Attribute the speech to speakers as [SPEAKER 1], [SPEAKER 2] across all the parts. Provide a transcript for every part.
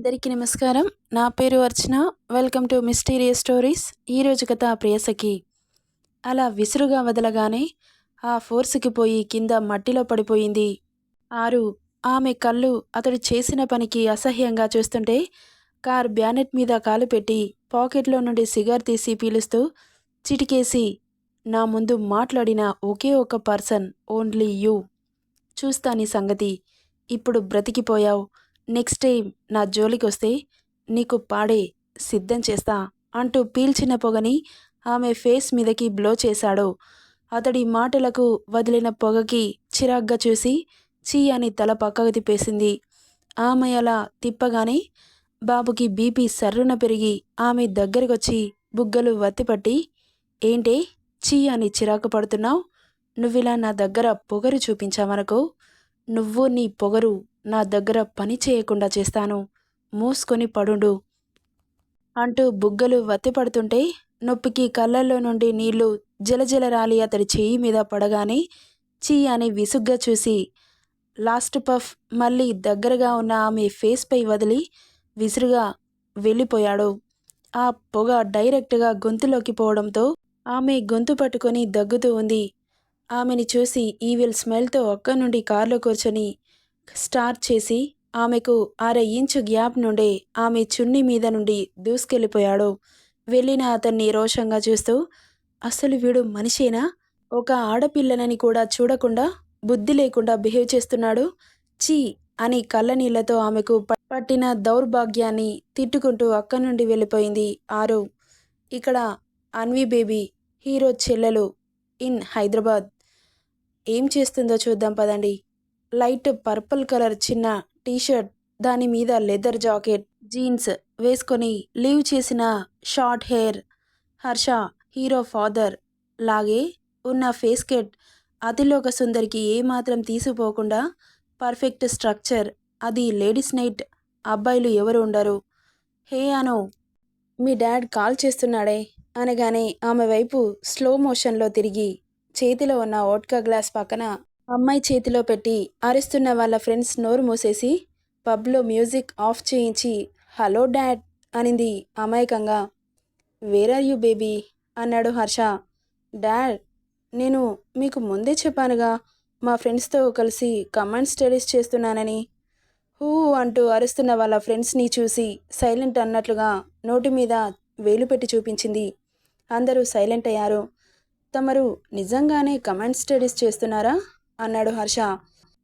[SPEAKER 1] అందరికీ నమస్కారం. నా పేరు Archana. Welcome to mysterious stories. ఈరోజు కథ ప్రియసకి అలా విసురుగా వదలగానే ఆ ఫోర్స్కి పోయి కింద మట్టిలో పడిపోయింది. ఆరు ఆమె కళ్ళు అతడు చేసిన పనికి అసహ్యంగా చూస్తుంటే కార్ బ్యానెట్ మీద కాలు పెట్టి పాకెట్లో నుండి సిగార్ తీసి పీలుస్తూ చిటికేసి నా ముందు మాట్లాడిన ఒకే ఒక పర్సన్ ఓన్లీ యూ. చూస్తా నీ సంగతి. ఇప్పుడు బ్రతికిపోయావు. నెక్స్ట్ టైం నా జోలికి వస్తే నీకు పాడే సిద్ధం చేస్తా అంటూ పీల్చిన పొగని ఆమె ఫేస్ మీదకి బ్లో చేశాడు. అతడి మాటలకు వదిలిన పొగకి చిరాగ్గా చూసి చీ అని తల పక్కకు తిప్పేసింది. ఆమె అలా తిప్పగానే బాబుకి బీపీ సర్రున పెరిగి ఆమె దగ్గరకొచ్చి బుగ్గలు వత్తిపట్టి ఏంటే చీ అని చిరాకు పడుతున్నావు? నువ్విలా నా దగ్గర పొగరు చూపించావనుకో నువ్వు నీ పొగరు నా దగ్గర పని చేయకుండా చేస్తాను. మూసుకొని పడుండు. అంటూ బుగ్గలు వత్తిపడుతుంటే నొప్పికి కళ్ళల్లో నుండి నీళ్ళు జలజల రాలి అతడి చెయ్యి మీద పడగానే చీ అని విసుగ్గా చూసి లాస్ట్ పఫ్ మళ్ళీ దగ్గరగా ఉన్న ఆమె ఫేస్పై వదిలి విసురుగా వెళ్ళిపోయాడు. ఆ పొగ డైరెక్ట్గా గొంతులోకి పోవడంతో ఆమె గొంతు పట్టుకొని దగ్గుతూ ఉంది. ఆమెని చూసి ఈవిల్ స్మెల్తో ఒక్క నుండి కారులో కూర్చొని స్టార్ట్ చేసి ఆమెకు అర ఇంచు గ్యాప్ నుండి ఆమె చున్ని మీద నుండి దూసుకెళ్ళిపోయాడు. వెళ్ళిన అతన్ని రోషంగా చూస్తూ అసలు వీడు మనిషేనా? ఒక ఆడపిల్లనని కూడా చూడకుండా బుద్ధి లేకుండా బిహేవ్ చేస్తున్నాడు. చీ అని కళ్ళనీళ్ళతో ఆమెకు పట్టిన దౌర్భాగ్యాన్ని తిట్టుకుంటూ అక్కడి నుండి వెళ్ళిపోయింది ఆరు. ఇక్కడ అన్వి బేబీ హీరో చెల్లెలు ఇన్ హైదరాబాద్. ఏం చేస్తుందో చూద్దాం పదండి. లైట్ పర్పుల్ కలర్ చిన్న టీషర్ట్ దాని మీద లెదర్ జాకెట్ జీన్స్ వేసుకొని లీవ్ చేసిన short hair Harsha hero father లాగే ఉన్న ఫేస్ కెట్ అతిలోక సుందరికి ఏమాత్రం తీసిపోకుండా పర్ఫెక్ట్ స్ట్రక్చర్. అది లేడీస్ నైట్ అబ్బాయిలు ఎవరు ఉండరు. హే అను మీ డాడ్ కాల్ చేస్తున్నాడే అనగానే ఆమె వైపు స్లో మోషన్లో తిరిగి చేతిలో ఉన్న ఓట్కా గ్లాస్ పక్కన అమ్మాయి చేతిలో పెట్టి అరుస్తున్న వాళ్ళ ఫ్రెండ్స్ నోరు మూసేసి పబ్లో మ్యూజిక్ ఆఫ్ చేయించి హలో డాడ్ అనింది అమాయకంగా. Where are you baby? అన్నాడు హర్ష. డాడ్ నేను మీకు ముందే చెప్పానుగా మా ఫ్రెండ్స్తో కలిసి కమాండ్ స్టడీస్ చేస్తున్నానని. హూ అంటూ అరుస్తున్న వాళ్ళ ఫ్రెండ్స్ని చూసి సైలెంట్ అన్నట్లుగా నోటి మీద వేలు పెట్టి చూపించింది. అందరూ సైలెంట్ అయ్యారు. తమరు నిజంగానే కమాండ్ స్టడీస్ చేస్తున్నారా? అన్నాడు హర్ష.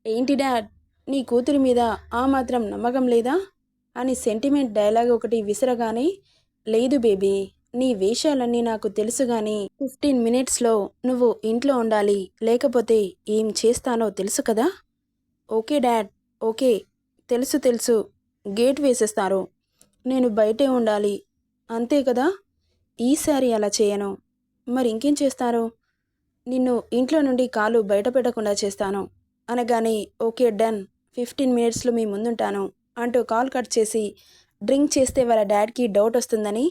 [SPEAKER 1] ఏంటి డాడ్? నీ కూతురి మీద ఆ మాత్రం నమ్మకం లేదా? అని సెంటిమెంట్ డైలాగ్ ఒకటి విసరగానే లేదు బేబీ నీ వేషాలన్నీ నాకు తెలుసు గాని ఫిఫ్టీన్ మినిట్స్లో నువ్వు ఇంట్లో ఉండాలి లేకపోతే ఏం చేస్తానో తెలుసు కదా? ఓకే డాడ్ ఓకే తెలుసు తెలుసు గేట్ వేసేస్తారు. నేను బయటే ఉండాలి అంతే కదా? ఈసారి అలా చేయను. మరి ఇంకేం చేస్తారు? నిన్ను ఇంట్లో నుండి కాలు బయట పెట్టకుండా చేస్తాను. అనగానే ఓకే డన్. ఫిఫ్టీన్ మినిట్స్లో మీ ముందుంటాను అంటూ కాల్ కట్ చేసి డ్రింక్ చేస్తే వాళ్ళ డాడ్కి డౌట్ వస్తుందని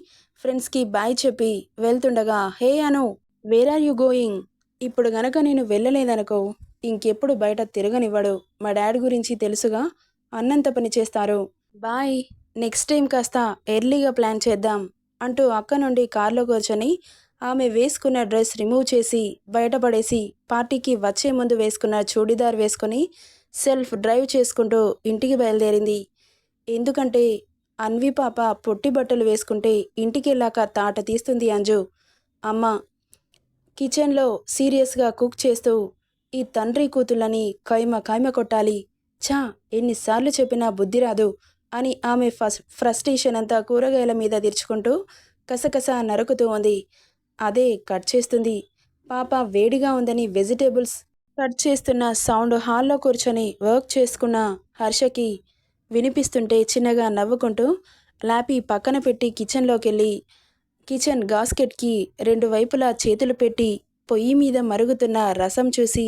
[SPEAKER 1] ఫ్రెండ్స్కి బాయ్ చెప్పి వెళ్తుండగా hey Anu where are you going? ఇప్పుడు గనక నేను వెళ్ళలేదనుకో ఇంకెప్పుడు బయట తిరగనివ్వడు. మా డాడ్ గురించి తెలుసుగా అన్నంత పని చేస్తారు. బాయ్ నెక్స్ట్ టైం కాస్త ఎర్లీగా ప్లాన్ చేద్దాం అంటూ అక్క నుండి కారులో కూర్చొని ఆమె వేసుకున్న డ్రెస్ రిమూవ్ చేసి బయటపడేసి పార్టీకి వచ్చే ముందు వేసుకున్న చూడీదార్ వేసుకొని సెల్ఫ్ డ్రైవ్ చేసుకుంటూ ఇంటికి బయలుదేరింది. ఎందుకంటే అన్వి పాప పొట్టి బట్టలు వేసుకుంటే ఇంటికి వెళ్ళాక తాట తీస్తుంది అంజు. అమ్మ కిచెన్లో సీరియస్గా కుక్ చేస్తూ ఈ తండ్రి కూతుళ్ళని కైమ కైమ కొట్టాలి. ఛా ఎన్నిసార్లు చెప్పినా బుద్ధి రాదు అని ఆమె ఫస్ ఫ్రస్ట్రేషన్ అంతా కూరగాయల మీద తెరుచుకుంటూ కసకస నరుకుతూ ఉంది. అదే కట్ చేస్తుంది. పాప వేడిగా ఉందని వెజిటేబుల్స్ కట్ చేస్తున్న సౌండ్ హాల్లో కూర్చొని వర్క్ చేసుకున్న హర్షకి వినిపిస్తుంటే చిన్నగా నవ్వుకుంటూ లాపి పక్కన పెట్టి కిచెన్లోకి వెళ్ళి కిచెన్ గాస్కెట్కి రెండు వైపులా చేతులు పెట్టి పొయ్యి మీద మరుగుతున్న రసం చూసి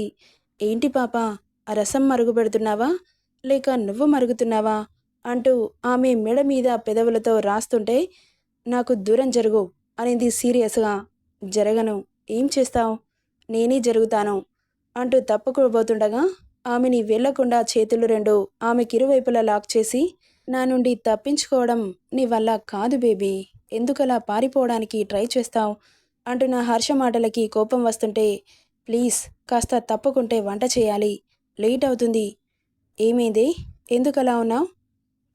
[SPEAKER 1] ఏంటి పాప ఆ రసం మరుగుపెడుతున్నావా లేక నువ్వు మరుగుతున్నావా? అంటూ ఆమె మెడ మీద పెదవులతో రాస్తుంటే నాకు దూరం జరుగు అనేది సీరియస్గా. జరగను. ఏం చేస్తావు? నేనే జరుగుతాను అంటూ తప్పుకోబోతుండగా ఆమెని వెళ్ళకుండా చేతులు రెండు ఆమెకి ఇరువైపులా లాక్ చేసి నా నుండి తప్పించుకోవడం నీ వల్ల కాదు బేబీ. ఎందుకలా పారిపోవడానికి ట్రై చేస్తావు? అంటూ నా హర్ష మాటలకి కోపం వస్తుంటే ప్లీజ్ కాస్త తప్పుకుంటే వంట చేయాలి. లేట్ అవుతుంది. ఏమైంది? ఎందుకలా ఉన్నావు?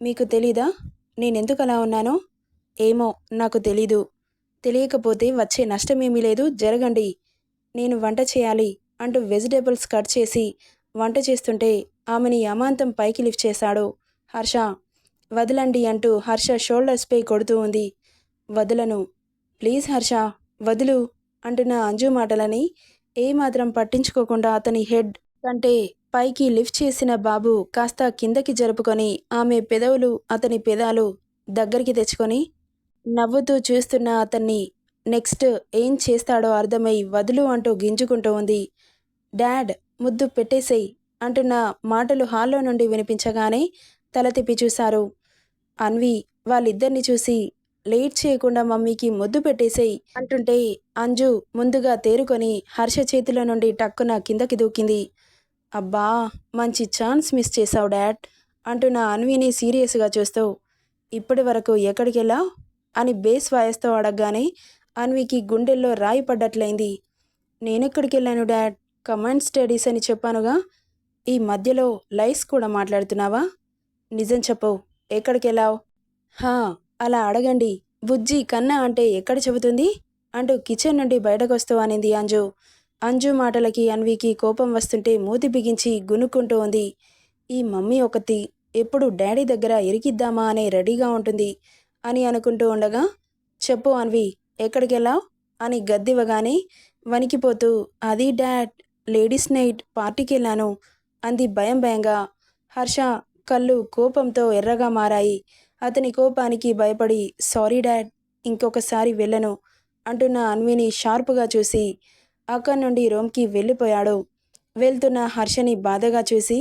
[SPEAKER 1] మీకు తెలీదా? నేనెందుకలా అలా ఉన్నానో? ఏమో నాకు తెలీదు. తెలియకపోతే వచ్చే నష్టమేమీ లేదు. జరగండి. నేను వంట చేయాలి అంటూ వెజిటేబుల్స్ కట్ చేసి వంట చేస్తుంటే ఆమెని అమాంతం పైకి లిఫ్ట్ చేశాడు. హర్ష వదలండి అంటూ హర్ష షోల్డర్స్పై కొడుతూ ఉంది. వదలను. ప్లీజ్ హర్ష వదులు అంటున్న అంజు మాటలని ఏమాత్రం పట్టించుకోకుండా అతని హెడ్ కంటే పైకి లిఫ్ట్ చేసిన బాబు కాస్త కిందకి జరుపుకొని ఆమె పెదవులు అతని పెదాలు దగ్గరికి తెచ్చుకొని నవ్వుతూ చూస్తున్న అతన్ని నెక్స్ట్ ఏం చేస్తాడో అర్థమై వదులు అంటూ గింజుకుంటూ ఉంది. డాడ్ ముద్దు పెట్టేసేయ్ అంటున్న మాటలు హాల్లో నుండి వినిపించగానే తల తిప్పి చూశారు. అన్వి వాళ్ళిద్దరిని చూసి లేట్ చేయకుండా మమ్మీకి ముద్దు పెట్టేసేయ్ అంటుంటే అంజు ముందుగా తేరుకొని హర్ష చేతిలో నుండి టక్కున కిందకి దూకింది. అబ్బా మంచి ఛాన్స్ మిస్ చేశావు డాడ్ అంటున్న అన్విని సీరియస్గా చూస్తూ. ఇప్పటి వరకు ఎక్కడికెళ్ళావు? అని బేస్ వాయిస్తో అడగగానే అన్వికి గుండెల్లో రాయి పడ్డట్లయింది. నేనెక్కడికి వెళ్ళాను డాడ్? కమాండ్ స్టడీస్ అని చెప్పానుగా? ఈ మధ్యలో లైస్ కూడా మాట్లాడుతున్నావా? నిజం చెప్పు ఎక్కడికి వెళ్ళావు హా అలా అడగండి. బుజ్జి కన్నా అంటే ఎక్కడ చెబుతుంది? అంటూ కిచెన్ నుండి బయటకు వస్తూ అనింది అంజు. అంజు మాటలకి అన్వికి కోపం వస్తుంటే మూతి బిగించి గునుక్కుంటూ ఉంది. ఈ మమ్మీ ఒకటి ఎప్పుడు డాడీ దగ్గర ఇరికిద్దామా అనే రెడీగా ఉంటుంది. అని అనుకుంటూ ఉండగా చెప్పు అన్వి ఎక్కడికి వెళ్ళావు అని గద్దివ్వగానే వణికిపోతూ అది డాడ్ లేడీస్ నైట్ పార్టీకి వెళ్ళాను అంది భయం భయంగా. హర్ష కళ్ళు కోపంతో ఎర్రగా మారాయి. అతని కోపానికి భయపడి సారీ డాడ్ ఇంకొకసారి వెళ్ళను అంటున్న అన్విని షార్ప్గా చూసి అక్కడి నుండి రూమ్కి వెళ్ళిపోయాడు. వెళ్తున్న హర్షని బాధగా చూసి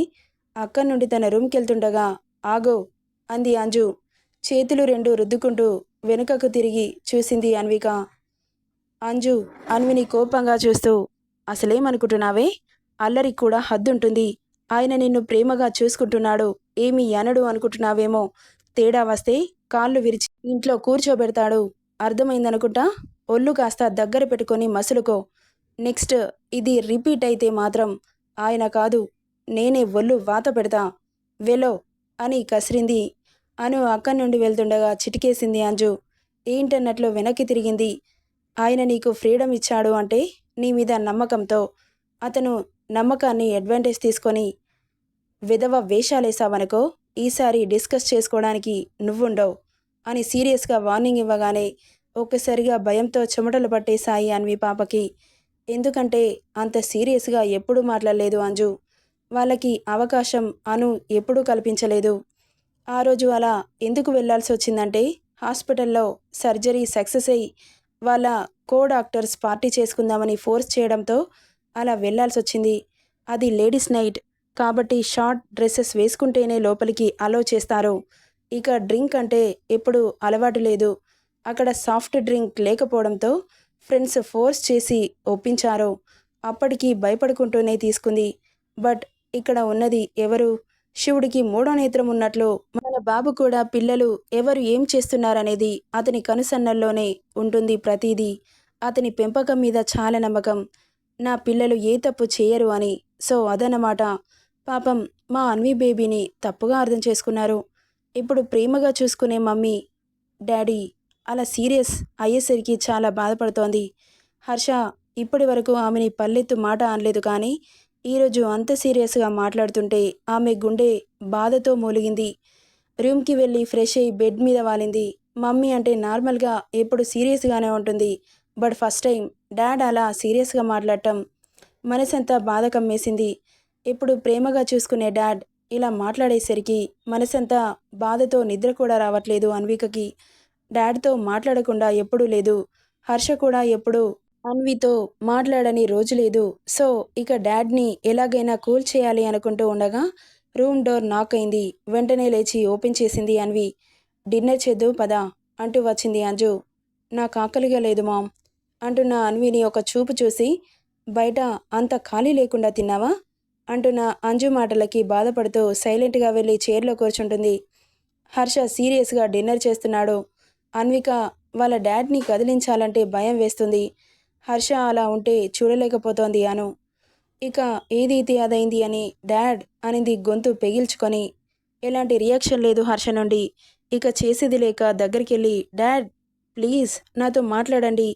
[SPEAKER 1] అక్కడి నుండి తన రూమ్కి వెళ్తుండగా ఆగో అంది అంజు. చేతులు రెండు రుద్దుకుంటూ వెనుకకు తిరిగి చూసింది అన్విక. అంజు అన్విని కోపంగా చూస్తూ అసలేమనుకుంటున్నావే? అల్లరికి కూడా హద్దుంటుంది. ఆయన నిన్ను ప్రేమగా చూసుకుంటున్నాడు. ఏమీ అనడు అనుకుంటున్నావేమో. తేడా వస్తే కాళ్ళు విరిచి ఇంట్లో కూర్చోబెడతాడు. అర్థమైందనుకుంటా? ఒళ్ళు కాస్త దగ్గర పెట్టుకొని మసులుకో. నెక్స్ట్ ఇది రిపీట్ అయితే మాత్రం ఆయన కాదు. నేనే ఒళ్ళు వాత పెడతా. వెలో అని కసిరింది అను అక్కడి నుండి వెళ్తుండగా చిటికేసింది అంజు. ఏంటన్నట్లు వెనక్కి తిరిగింది. ఆయన నీకు ఫ్రీడమ్ ఇచ్చాడు అంటే నీ మీద నమ్మకంతో. అతను నమ్మకాన్ని అడ్వాంటేజ్ తీసుకొని విధవ వేషాలేసావనుకో ఈసారి డిస్కస్ చేసుకోవడానికి నువ్వుండవు అని సీరియస్గా వార్నింగ్ ఇవ్వగానే ఒక్కసారిగా భయంతో చెమటలు పట్టేశాయి అన్వి పాపకి. ఎందుకంటే అంత సీరియస్గా ఎప్పుడూ మాట్లాడలేదు అంజు. వాళ్ళకి అవకాశం అను ఎప్పుడూ కల్పించలేదు. ఆ రోజు అలా ఎందుకు వెళ్ళాల్సి వచ్చిందంటే హాస్పిటల్లో సర్జరీ సక్సెస్ అయ్యి వాళ్ళ కో డాక్టర్స్ పార్టీ చేసుకుందామని ఫోర్స్ చేయడంతో అలా వెళ్ళాల్సి వచ్చింది. అది లేడీస్ నైట్. కాబట్టి షార్ట్ డ్రెస్సెస్ వేసుకుంటేనే లోపలికి అలో చేస్తారు. ఇక డ్రింక్ అంటే ఎప్పుడు అలవాటు లేదు. అక్కడ సాఫ్ట్ డ్రింక్ లేకపోవడంతో ఫ్రెండ్స్ ఫోర్స్ చేసి ఒప్పించారు. అప్పటికి భయపడుకుంటూనే తీసుకుంది. బట్ ఇక్కడ ఉన్నది ఎవరు? శివుడికి మూడో నేత్రం ఉన్నట్లు మన బాబు కూడా పిల్లలు ఎవరు ఏం చేస్తున్నారనేది అతని కనుసన్నల్లోనే ఉంటుంది ప్రతిదీ. అతని పెంపకం మీద చాలా నమ్మకం. నా పిల్లలు ఏ తప్పు చేయరు అని సో అదన్నమాట. పాపం మా అన్వి బేబీని తప్పుగా అర్థం చేసుకున్నారు. ఇప్పుడు ప్రేమగా చూసుకునే మమ్మీ డాడీ అలా సీరియస్ అయ్యేసరికి చాలా బాధపడుతోంది. హర్ష ఇప్పటి వరకు ఆమెని పల్లెత్తు మాట అనలేదు కానీ ఈరోజు అంత సీరియస్గా మాట్లాడుతుంటే ఆమె గుండె బాధతో మూలిగింది. రూమ్కి వెళ్ళి ఫ్రెష్ అయ్యి బెడ్ మీద వాలింది. మమ్మీ అంటే నార్మల్గా ఎప్పుడు సీరియస్గానే ఉంటుంది. బట్ ఫస్ట్ టైం డాడ్ అలా సీరియస్గా మాట్లాడటం మనసంతా బాధ కమ్మేసింది. ఇప్పుడు ప్రేమగా చూసుకునే డాడ్ ఇలా మాట్లాడేసరికి మనసంతా బాధతో నిద్ర కూడా రావట్లేదు అన్వికకి. డాడ్తో మాట్లాడకుండా ఎప్పుడూ లేదు. హర్ష కూడా ఎప్పుడూ అన్వితో మాట్లాడని రోజు లేదు. సో ఇక డాడ్ని ఎలాగైనా కూల్ చేయాలి అనుకుంటూ ఉండగా రూమ్ డోర్ నాక్ అయింది. వెంటనే లేచి ఓపెన్ చేసింది అన్వి. డిన్నర్ చేద్దు పదా అంటూ వచ్చింది అంజు. నాకు ఆకలిగా లేదు మామ్ అంటున్న అన్విని ఒక చూపు చూసి బయట అంత ఖాళీ లేకుండా తిన్నావా? అంటున్న అంజు మాటలకి బాధపడుతూ సైలెంట్గా వెళ్ళి చైర్లో కూర్చుంటుంది. హర్ష సీరియస్గా డిన్నర్ చేస్తున్నాడు. అన్విక వాళ్ళ డాడ్ని కదిలించాలంటే భయం వేస్తుంది. హర్ష అలా ఉంటే చూడలేకపోతోంది అను. ఇక ఏదైతే అదైంది అని డాడ్ అనింది గొంతు పెగిల్చుకొని. ఎలాంటి రియాక్షన్ లేదు హర్ష నుండి. ఇక చేసేది లేక దగ్గరికి వెళ్ళి డాడ్ ప్లీజ్ నాతో మాట్లాడండి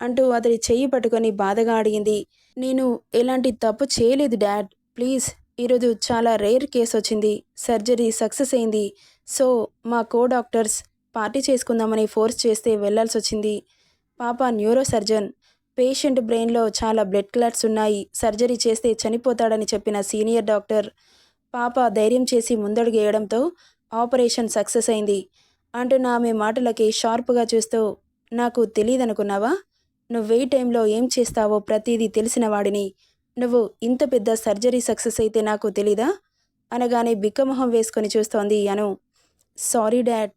[SPEAKER 1] అంటూ అతడి చెయ్యి పట్టుకొని బాధగా అడిగింది. నేను ఎలాంటి తప్పు చేయలేదు డాడ్. ప్లీజ్ ఈరోజు చాలా రేర్ కేసు వచ్చింది. సర్జరీ సక్సెస్ అయింది. సో మా కో డాక్టర్స్ పార్టీ చేసుకుందామని ఫోర్స్ చేస్తే వెళ్ళాల్సి వచ్చింది పాప న్యూరో సర్జన్. పేషెంట్ బ్రెయిన్లో చాలా బ్లడ్ క్లాట్స్ ఉన్నాయి. సర్జరీ చేస్తే చనిపోతాడని చెప్పిన సీనియర్ డాక్టర్ పాప ధైర్యం చేసి ముందడుగేయడంతో ఆపరేషన్ సక్సెస్ అయింది. అంటున్న ఆమె మాటలకి షార్ప్గా చూస్తూ నాకు తెలియదనుకున్నావా నువ్వే టైంలో ఏం చేస్తావో ప్రతిదీ తెలిసిన వాడిని. నువ్వు ఇంత పెద్ద సర్జరీ సక్సెస్ అయితే నాకు తెలీదా? అనగానే బిక్కమొహం వేసుకొని చూస్తోంది అను సారీ డాడ్.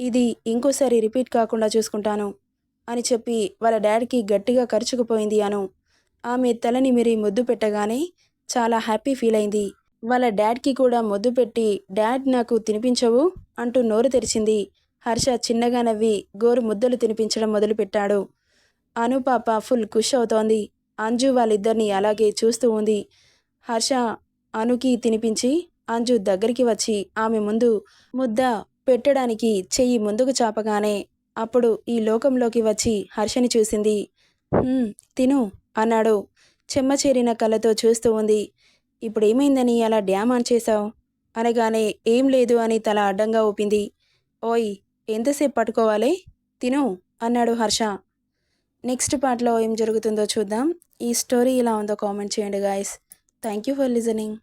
[SPEAKER 1] ఇది ఇంకోసారి రిపీట్ కాకుండా చూసుకుంటాను. అని చెప్పి వాళ్ళ డాడీకి గట్టిగా కరుచుకుపోయింది అను. ఆమె తలని మిరి ముద్దు పెట్టగానే చాలా హ్యాపీ ఫీల్ అయింది. వాళ్ళ డాడ్కి కూడా ముద్దు పెట్టి డాడ్ నాకు తినిపించవు అంటూ నోరు తెరిచింది. హర్ష చిన్నగా నవ్వి గోరు ముద్దలు తినిపించడం మొదలుపెట్టాడు. అను పాప ఫుల్ ఖుష్ అవుతోంది. అంజు వాళ్ళిద్దరిని అలాగే చూస్తూ ఉంది. హర్ష అనుకి తినిపించి అంజు దగ్గరికి వచ్చి ఆమె ముందు ముద్ద పెట్టడానికి చెయ్యి ముందుకు చాపగానే అప్పుడు ఈ లోకంలోకి వచ్చి హర్షని చూసింది. తిను అన్నాడు. చెమ్మ చేరిన కళ్ళతో చూస్తూ ఉంది. ఇప్పుడు ఏమైందని అలా డ్యామ్ ఆన్ చేశావు? అనగానే ఏం లేదు అని తల అడ్డంగా ఊపింది. ఓయ్ ఎంతసేపు పట్టుకోవాలి? తిను అన్నాడు హర్ష. నెక్స్ట్ పార్ట్లో ఏం జరుగుతుందో చూద్దాం. ఈ స్టోరీ ఇలా ఉందో కామెంట్ చేయండి guys. Thank you for listening.